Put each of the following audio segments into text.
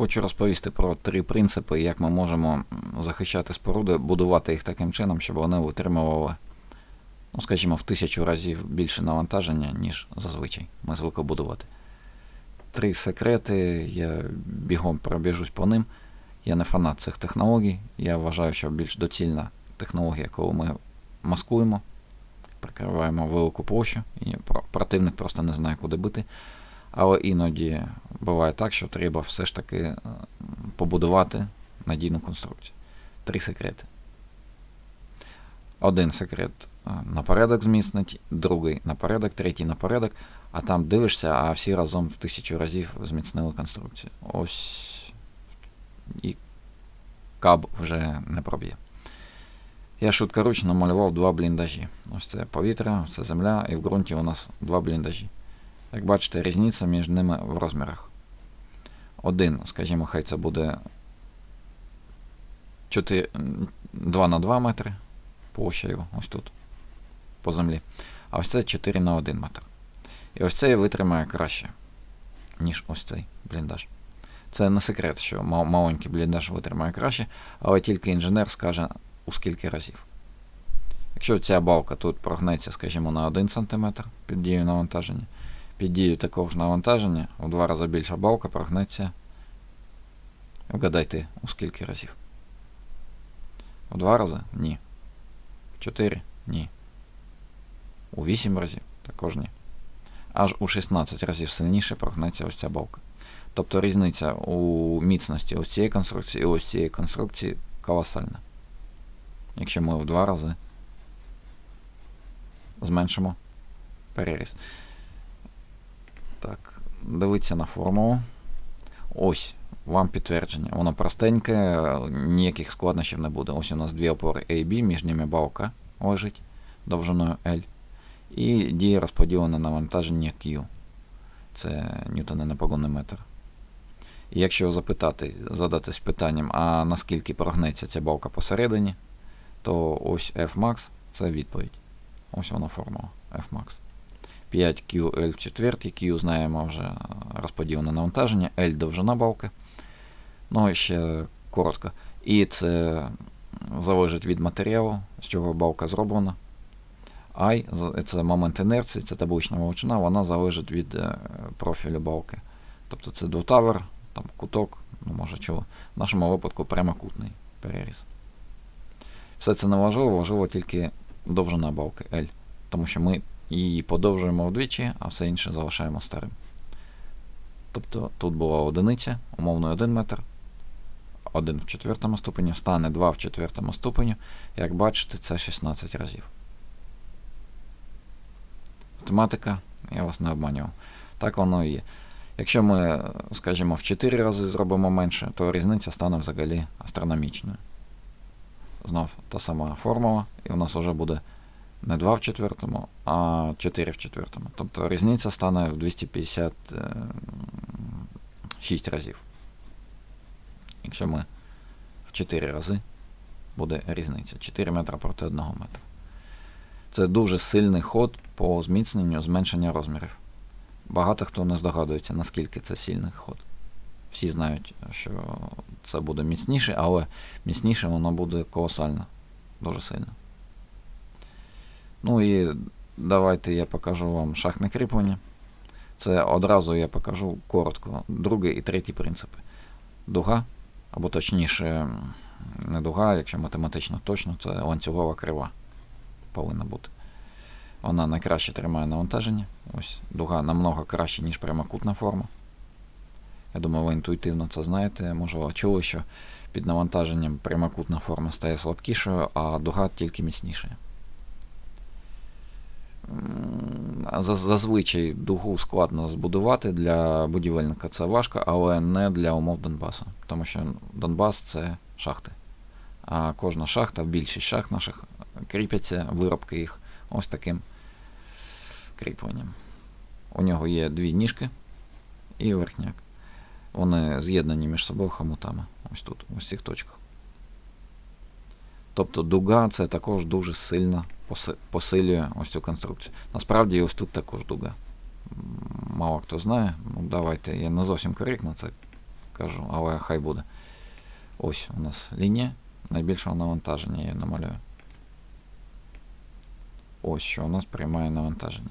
Хочу розповісти про три принципи, як ми можемо захищати споруди, будувати їх таким чином, щоб вони витримували, ну, скажімо, в тисячу разів більше навантаження, ніж зазвичай ми звикли будувати. Три секрети, я бігом пробіжусь по ним. Я не фанат цих технологій. Я вважаю, що більш доцільна технологія, коли ми маскуємо, прикриваємо велику площу, і противник просто не знає, куди бити. Але іноді буває так, що треба все ж таки е, побудувати надійну конструкцію. Три секрети. Один секрет е, на порядок зміцнить, другий на порядок, третій на порядок, а там дивишся, а всі разом в тисячу разів зміцнили конструкцію. Ось і каб вже не проб'є. Я швидкоручно малював два бліндажі. Ось це повітря, це земля, і в ґрунті у нас два бліндажі. Як бачите, різниця між ними в розмірах. Один, скажімо, хай це буде 4, 2 на 2 метри площа ось тут, по землі. А ось це 4 на 1 метр. І ось цей витримає краще, ніж ось цей бліндаж. Це не секрет, що маленький бліндаж витримає краще, але тільки інженер скаже у скільки разів. Якщо ця балка тут прогнеться, скажімо, на 1 см під дією навантаження, під дією такого ж навантаження у два рази більша балка прогнеться. Вгадайте, у скільки разів? У два рази? Ні. В чотири? Ні. У вісім разів? Також ні. Аж у 16 разів сильніше прогнеться ось ця балка. Тобто різниця у міцності ось цієї конструкції і ось цієї конструкції колосальна. Якщо ми в два рази зменшимо переріз. Так, дивіться на формулу. Ось вам підтвердження. Воно простеньке, ніяких складнощів не буде. Ось у нас дві опори A, B, між ними балка лежить довжиною L. І діє розподілене навантаження Q. Це ньютони на погонний метр. І якщо запитати, задатись питанням, а наскільки прогнеться ця балка посередині, то ось Fmax це відповідь. Ось вона формула Fmax. 5QL в четвертій, Q знаємо вже розподілене навантаження, L довжина балки. Ну і ще коротко. І це залежить від матеріалу, з чого балка зроблена. I це момент інерції, це таблична величина, вона залежить від е, профілю балки. Тобто це двотавер, там куток, ну може чого. В нашому випадку прямокутний переріз. Все це не важливо, важливо тільки довжина балки L. Тому що ми її подовжуємо вдвічі, а все інше залишаємо старим. Тобто тут була одиниця, умовно 1 метр, 1 в четвертому ступені, стане 2 в четвертому ступені. Як бачите, це 16 разів. Математика, я вас не обманював. Так воно і є. Якщо ми, скажімо, в 4 рази зробимо менше, то різниця стане взагалі астрономічною. Знов та сама формула, і у нас вже буде не 2 в четвертому, а 4 в четвертому. Тобто різниця стане в 256 разів. Якщо ми в 4 рази буде різниця. 4 метра проти 1 метра. Це дуже сильний ход по зміцненню зменшення розмірів. Багато хто не здогадується, наскільки це сильний ход. Всі знають, що це буде міцніше, але міцніше воно буде колосально. Дуже сильно. Ну і давайте я покажу вам шахтне кріплення. Це одразу я покажу коротко. Другий і третій принципи. Дуга, або точніше, не дуга, якщо математично точно, це ланцюгова крива повинна бути. Вона найкраще тримає навантаження. Ось дуга намного краще, ніж прямокутна форма. Я думаю, ви інтуїтивно це знаєте. Можливо, чули, що під навантаженням прямокутна форма стає слабкішою, а дуга тільки міцнішою. Зазвичай дугу складно збудувати для будівельника це важко, але не для умов Донбасу. Тому що Донбас це шахти. А кожна шахта, більшість шахт наших кріпяться, виробки їх ось таким кріпленням. У нього є дві ніжки і верхняк. Вони з'єднані між собою хомутами. Ось тут, ось цих точках. Тобто дуга це також дуже сильно посилює ось цю конструкцію. Насправді ось тут також дуга. Мало хто знає. Ну давайте, я не зовсім коректно це скажу, але хай буде. Ось у нас лінія найбільшого навантаження, я намалюю. Ось що у нас приймає навантаження.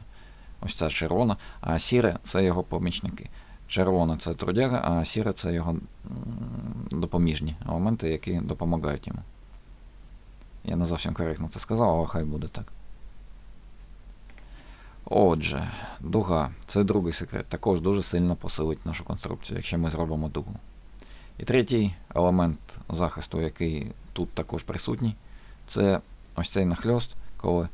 Ось ця червона, а сіре це його помічники. Червона це трудяга, а сіре це його допоміжні елементи, які допомагають йому. Я не зовсім коректно це сказав, але хай буде так. Отже, дуга це другий секрет. Також дуже сильно посилить нашу конструкцію, якщо ми зробимо дугу. І третій елемент захисту, який тут також присутній, це ось цей нахльост, коли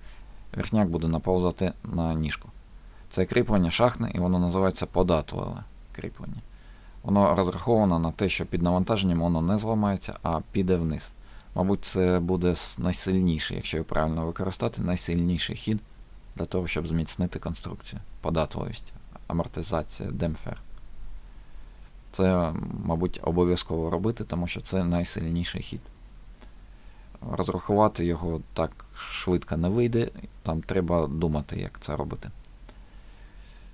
верхняк буде наповзати на ніжку. Це кріплення шахтне і воно називається податливе кріплення. Воно розраховано на те, що під навантаженням воно не зламається, а піде вниз. Мабуть, це буде найсильніший, якщо його правильно використати, найсильніший хід для того, щоб зміцнити конструкцію. Податливість, амортизація, демпфер. Це, мабуть, обов'язково робити, тому що це найсильніший хід. Розрахувати його так швидко не вийде, там треба думати, як це робити.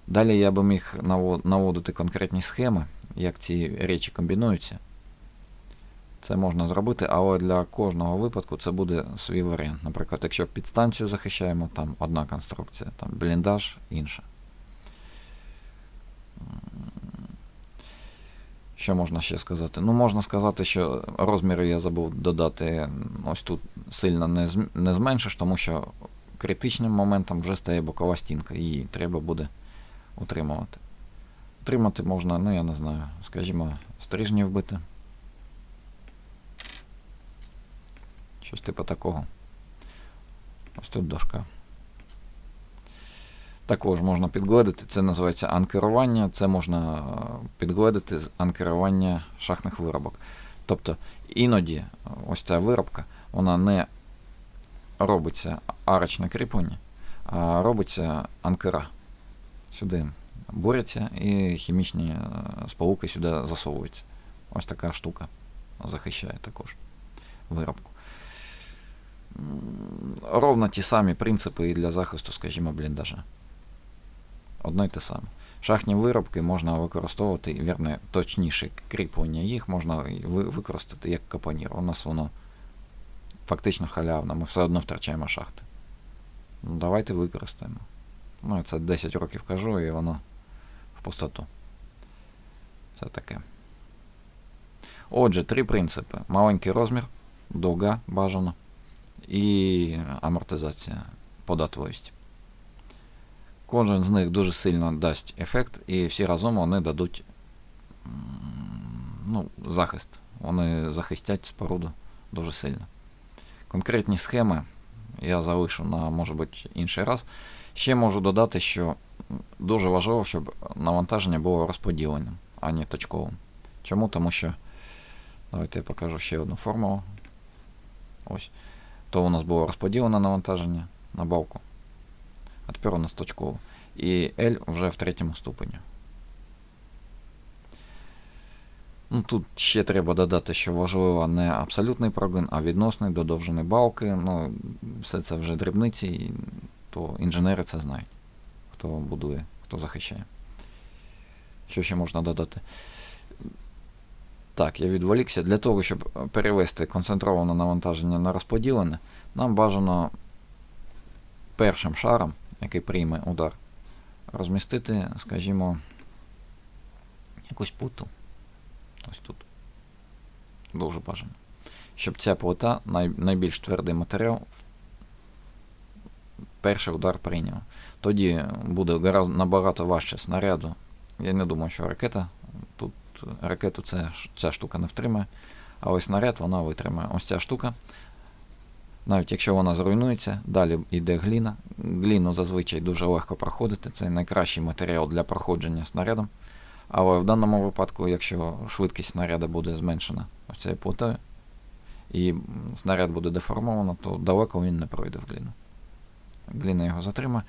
Далі я би міг наводити конкретні схеми, як ці речі комбінуються. Це можна зробити, але для кожного випадку це буде свій варіант. Наприклад, якщо підстанцію захищаємо, там одна конструкція, там бліндаж інша. Що можна ще сказати? Ну, можна сказати, що розміри я забув додати. Ось тут сильно не, не зменшиш, тому що критичним моментом вже стає бокова стінка. Її треба буде утримувати. Утримати можна, ну я не знаю, скажімо, стрижні вбити. Щось типу такого. Ось тут дошка. Також можна підгладити, це називається анкерування, це можна е, підгладити з анкерування шахтних виробок. Тобто іноді е, ось ця виробка, вона не робиться арочне кріплення, а робиться анкера. Сюди борються і хімічні е, сполуки сюди засовуються. Ось така штука захищає також виробку. Ровно ті самі принципи і для захисту, скажімо, бліндажа. Одно й те саме. Шахтні виробки можна використовувати, вірне, точніше кріплення їх можна використати як капонір. У нас воно фактично халявне, ми все одно втрачаємо шахти. Ну, давайте використаємо. Ну, я це 10 років кажу, і воно в пустоту. Це таке. Отже, три принципи: маленький розмір, довга бажано і амортизація податливості. Кожен з них дуже сильно дасть ефект, і всі разом вони дадуть ну, захист. Вони захистять споруду дуже сильно. Конкретні схеми я залишу на, може бути, інший раз. Ще можу додати, що дуже важливо, щоб навантаження було розподіленим, а не точковим. Чому? Тому що. Давайте я покажу ще одну формулу. Ось. То у нас було розподілене навантаження на балку. А тепер у нас точково. І L вже в третьому ступені. Ну, тут ще треба додати, що важливо не абсолютний прогин, а відносний до довжини балки. Ну, все це вже дрібниці, то інженери це знають, хто будує, хто захищає. Що ще можна додати? Так, я відволікся. Для того, щоб перевести концентроване навантаження на розподілене, нам бажано першим шаром, який прийме удар, розмістити, скажімо, якусь плиту. Ось тут. Дуже бажано. Щоб ця плита, най, найбільш твердий матеріал, перший удар прийняв. Тоді буде набагато важче снаряду. Я не думаю, що ракета. Ракету ця, ця штука не втримає, але снаряд вона витримає. Ось ця штука. Навіть якщо вона зруйнується, далі йде гліна. Гліну зазвичай дуже легко проходити. Це найкращий матеріал для проходження снарядом. Але в даному випадку, якщо швидкість снаряда буде зменшена ось цією плитою, і снаряд буде деформовано, то далеко він не пройде в гліну. Гліна його затримає,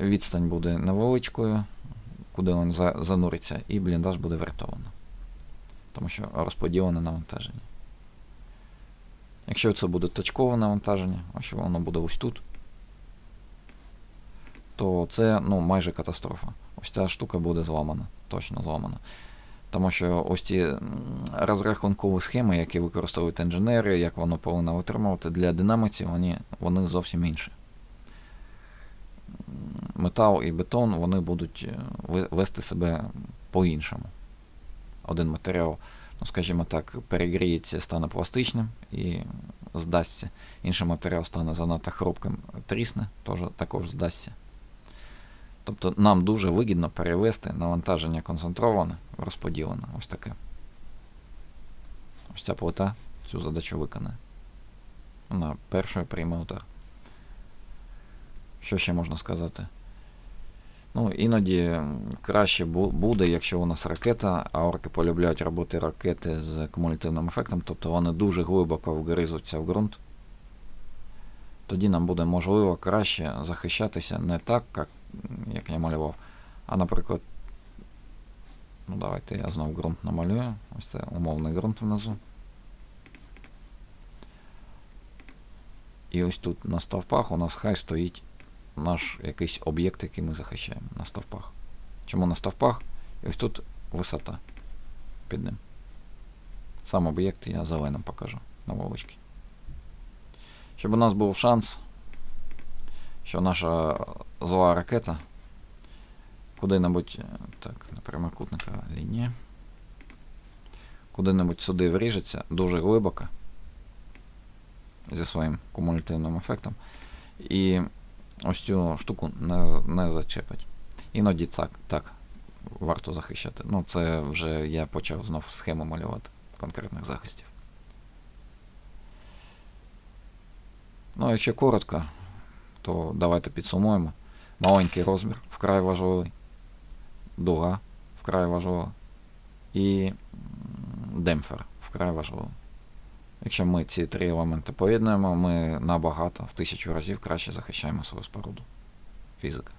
відстань буде невеличкою, куди він зануриться, і бліндаж буде врятовано. Тому що розподілене навантаження. Якщо це буде точкове навантаження, а що воно буде ось тут, то це ну, майже катастрофа. Ось ця штука буде зламана, точно зламана. Тому що ось ті розрахункові схеми, які використовують інженери, як воно повинно витримувати, для динамиці вони, вони зовсім інші. Метал і бетон вони будуть е, вести себе по-іншому. Один матеріал, ну скажімо так, перегріється, стане пластичним і здасться. Інший матеріал стане занадто хрупким, трісне, теж також здасться. Тобто нам дуже вигідно перевести навантаження концентроване розподілене. Ось таке. Ось ця плита цю задачу виконає. Вона першою прийме удар. Що ще можна сказати? Ну, іноді краще буде, якщо у нас ракета, а орки полюбляють робити ракети з кумулятивним ефектом, тобто вони дуже глибоко вгризуться в ґрунт. Тоді нам буде можливо краще захищатися не так, як, як я малював, а наприклад. Ну, давайте я знову ґрунт намалюю. Ось це умовний ґрунт внизу. І ось тут на стовпах у нас хай стоїть наш якийсь об'єкт, який ми захищаємо на стовпах. Чому на стовпах? І ось тут висота під ним. Сам об'єкт я зеленим покажу на вуличці. Щоб у нас був шанс, що наша зла ракета куди-небудь, е, так, на прямокутника лінія, куди-небудь сюди вріжеться дуже глибоко зі своїм кумулятивним ефектом. І ось цю штуку не, не зачепить. Іноді так, так варто захищати. Ну, це вже я почав знов схему малювати конкретних захистів. Ну, якщо коротко, то давайте підсумуємо. Маленький розмір вкрай важливий, дуга вкрай важлива і демпфер вкрай важливий. Якщо ми ці три елементи поєднуємо, ми набагато в тисячу разів краще захищаємо свою споруду. Фізика.